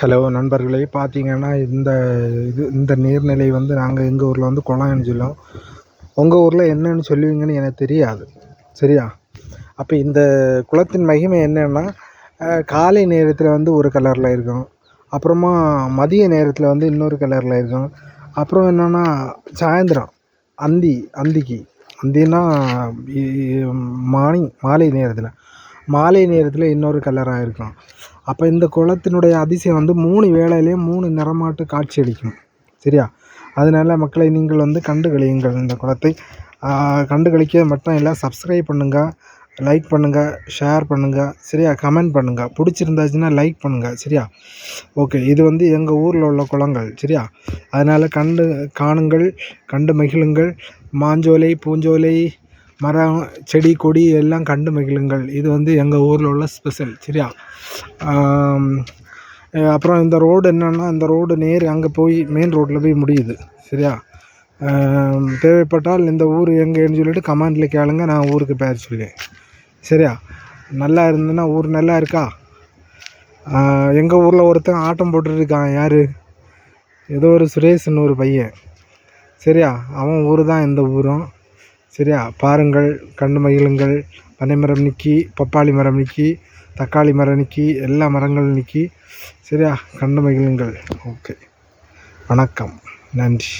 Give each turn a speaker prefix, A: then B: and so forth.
A: Hello நண்பர்களே பார்த்தீங்கன்னா இந்த இது இந்த நீர்நிலை வந்து நாங்கள் எங்கள் ஊரில் வந்து குளம்னு சொல்லுவோம் உங்கள் ஊரில் என்னன்னு சொல்லுவீங்கன்னு எனக்கு தெரியாது. சரியா? அப்போ இந்த குளத்தின் மகிமை என்னென்னா காலை நேரத்தில் வந்து ஒரு கலரில் இருக்கும். அப்புறமா மதிய நேரத்தில் வந்து இன்னொரு கலரில் இருக்கும். அப்புறம் என்னென்னா சாயந்தரம் அந்தி அந்திக்கு அந்தின்னா மார்னிங் மாலை நேரத்தில். மாலை நேரத்தில் இன்னொரு கலராக இருக்கும் அப்போ இந்த குளத்தினுடைய அதிசயம் வந்து மூணு வேளையிலையும் மூணு நிறமாட்டு காட்சி அளிக்கும். சரியா? அதனால மக்களை நீங்கள் வந்து கண்டு கழியுங்கள் இந்த குளத்தை. கண்டு கழிக்க மட்டும் இல்லை சப்ஸ்கிரைப் பண்ணுங்கள் லைக் பண்ணுங்கள் ஷேர் பண்ணுங்கள் சரியா? கமெண்ட் பண்ணுங்கள் பிடிச்சிருந்தாச்சுன்னா லைக் பண்ணுங்கள் சரியா? ஓகே இது வந்து எங்கள் ஊரில் உள்ள குளங்கள் சரியா? அதனால் கண்டு காணுங்கள் கண்டு மகிழுங்கள். மாஞ்சோலை பூஞ்சோலை மரம் செடி கொடி எல்லாம் கண்டு மகிழுங்கள். இது வந்து எங்கள் ஊரில் உள்ள ஸ்பெஷல் சரியா? அப்புறம் இந்த ரோடு என்னென்னா இந்த ரோடு நேர் அங்கே போய் மெயின் ரோட்டில் போய் முடியுது சரியா? தேவைப்பட்டால் இந்த ஊர் எங்கேன்னு சொல்லிட்டு கமெண்டில் கேளுங்க நான் ஊருக்கு பேர் சொல்லுவேன் சரியா? நல்லா இருந்ததுன்னா ஊர் நல்லா இருக்கா? எங்கள் ஊரில் ஒருத்தன் ஆட்டம் போட்டுருக்கான் யார்? ஏதோ ஒரு சுரேஷ்னு ஒரு பையன் சரியா? அவன் ஊர் தான் இந்த ஊரும். சரியா? பாருங்கள் கண்டு மகிழுங்கள் பனைமரம் நிற்கி பப்பாளி மரம் நிற்கி தக்காளி மரம் நிற்கி எல்லா மரங்களும் நிற்கி சரியா? கண்டு மகிழுங்கள். ஓகே. வணக்கம். நன்றி.